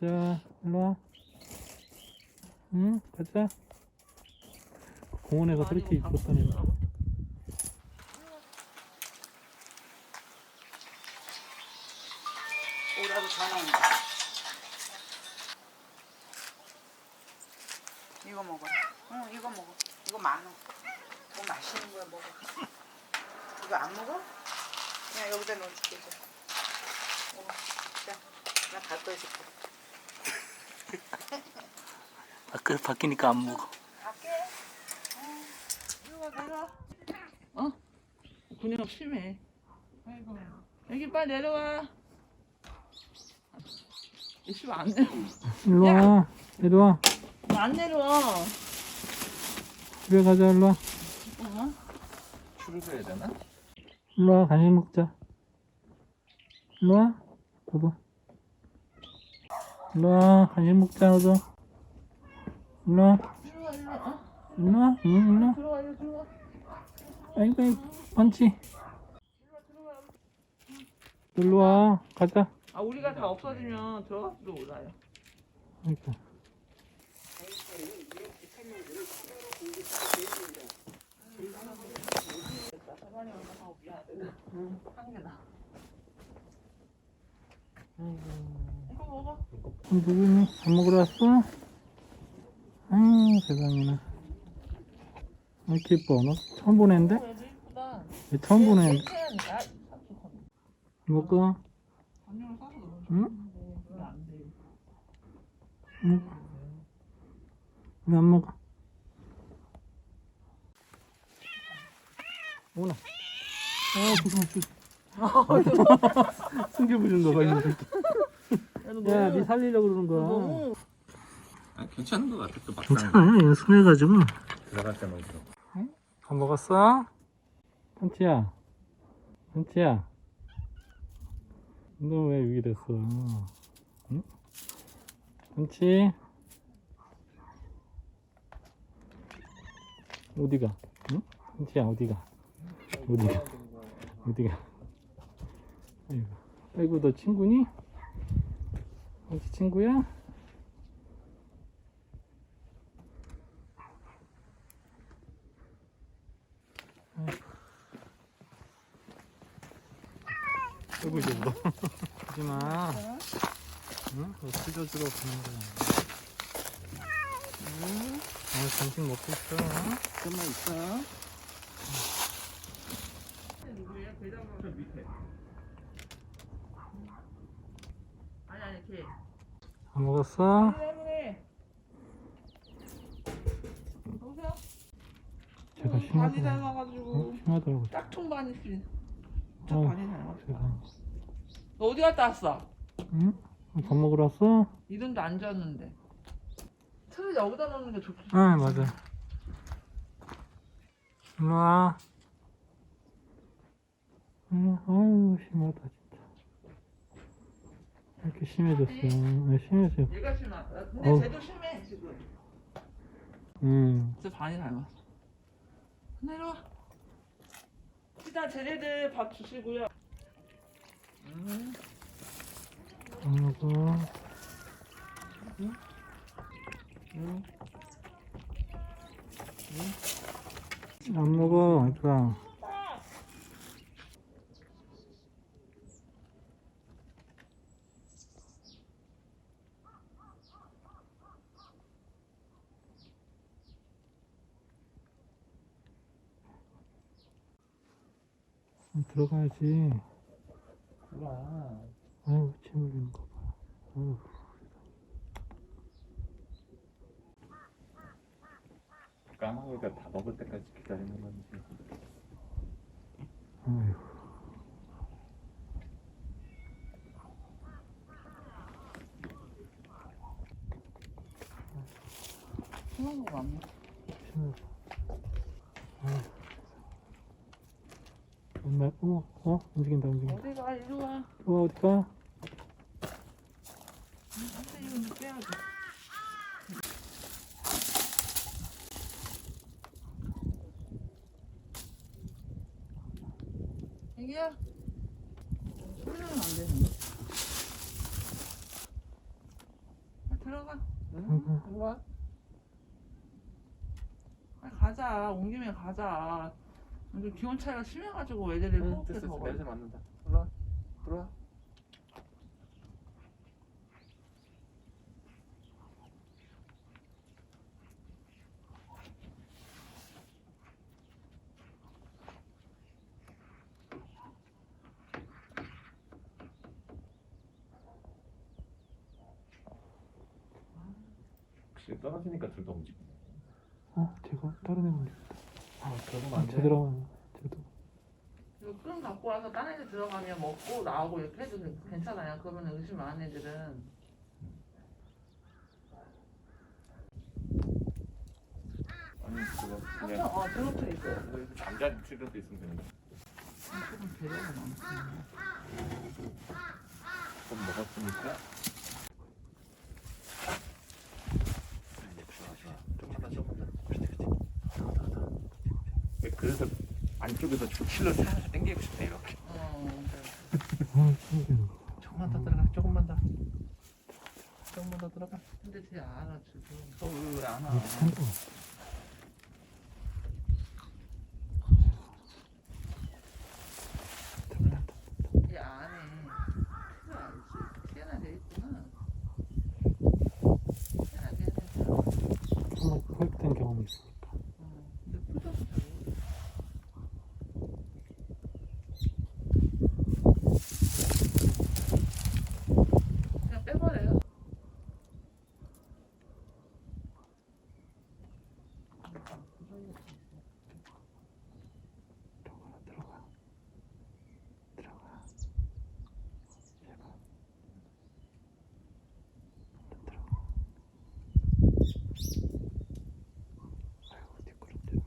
가자. 일로 와. 응, 가자. 공원에 가서 그렇게 이뻤다니. 오라고 전화 온다. 이거 먹어라. 응, 이거 먹어. 이거 많어. 이거 맛있는 거야 먹어. 이거 안 먹어? 그냥 여기다 넣어줄게. 자. 어, 자, 나 갖다 줄게. 아까 바뀌니까 안 먹어. 갈게. 내려와, 내려와. 어? 근육 심해. 아이고. 여기 빨리 내려와. 이씨 안 내려와. 일로 와. 일로 와. 안 내려와. 집에 가자. 일로 와. 어? 줄을 서야 되나? 일로 와. 간식 먹자. 일로 와. 너도. 일로 와. 간식 먹자. 너도. 일로 와. 들어와, 일로 와. 일로 와. 응, 일로 와. 들어와, 들어와. 아이고, 아이고. 펀치. 일로 와. 가자. 아, 우리가 다 없어지면 들어가도 몰라요. 아이고. 한 개다. 아이고. 이거 먹어. 누구니? 밥 먹으러 왔어? 아유 세상에나 왜 이렇게 예뻐 너 처음 이쁘다. 얘 처음 야, 먹어. 응? 응? 왜안 먹어? 오나 아 조심해 조심 숨겨부준 거 가 있네 야니 살리려고 그러는 거야 너무 아, 괜찮은 것 같아. 또 막상 괜찮아 얘 순해가지고 들어갈 때만 들어. 밥 먹었어? 펀치야 펀치야 너 왜 여기 됐어 응? 펀치 어디가 응? 펀치야 어디가 어디가 어디가 아이고 아이고 너 친구니? 펀치 친구야? 아이고 이제 울어 하지마 응? 너 찢어주러 가는 거야 응? 오늘 점심 먹고 있어 좀만 있어. 아니 아니 걔. 안 먹었어? 제가 반이 심하더라고 닮아가지고 어? 심하더라고 짝퉁 반이지. 짝 어, 반이 닮았어. 세상. 너 어디 갔다 왔어? 응? 밥 먹으러 왔어? 이름도 안 지었는데. 틀을 여기다 놓는 게 좋지. 아 맞아 일로 와 응, 아유 심하다 진짜 이렇게 심해졌어 네, 심해져 얘가 심하다. 근데 어우. 쟤도 심해 지금. 응 진짜 반이 닮았어. 내려와. 일단 쟤네들 밥 주시고요. 음. 안 먹어 음. 안 먹어 그러니까 들어가야지 들어와. 아유 침 흘리는 거 봐 아유 까마귀가 다 먹을 때까지 기다리는 건지. 아유 심한 거 맞나? 심해 아 어? 어? 움직인다 움직인다 어디 가 이리 와. 어 어디가? 근데 이거 빼야지. 애기야. 소리는 안 되는데. 들어가. 응, 일로 와. 빨리 가자. 온 김에 가자. 요즘 기온 차이가 심해가지고 애들이 응, 호흡기 됐어, 됐어. 더워. 내리지 맞는다. 일로 와. 들어와. 혹시 떨어지니까 둘다 움직이네. 어, 제가 다른 애 문제. 아, 그러면 아, 제대로 하면 쟤도. 이거 끓 갖고 와서 딴 애들 들어가면 먹고 나오고 이렇게 해도 괜찮아요. 그러면 의심 많은 애들은 아니, 그거 그냥 어 들어쳐 있어요. 잠자리 치료도 있으면 되는데. 조금 배려가 많구나. 좀 먹었으니까. 이제 좋아, 좋아. 조금만 더, 조금만 더. 그렇지, 그렇지. 더, 더, 더. 왜 그래서 안쪽에서 조치를 살살 당기고 싶네, 이렇게. 어. 조금만 더 들어가, 조금만 더. 조금만 더 들어가. 근데 쟤 알아 지금. 또왜안 와? 아, 한도. 이 안에 그거 알지? TNR 돼 있구나. TNR 돼 있구나. 한번 획된 경험이 있으니까. 어, 근데 풀도 잘 모르겠어. 그냥 빼버려요. 들어가, 들어가. 들어가. 제발. 얼른 들어가. 아이고, 뒷걸음질.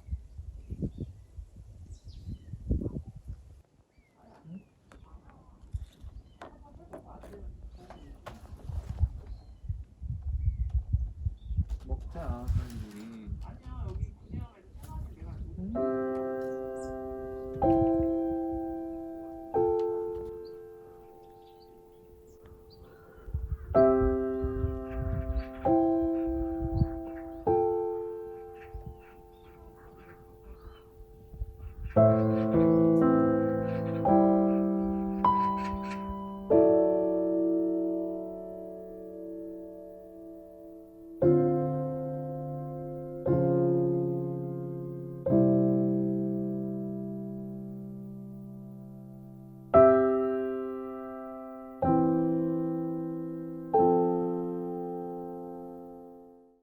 사람들이. 아니야 여기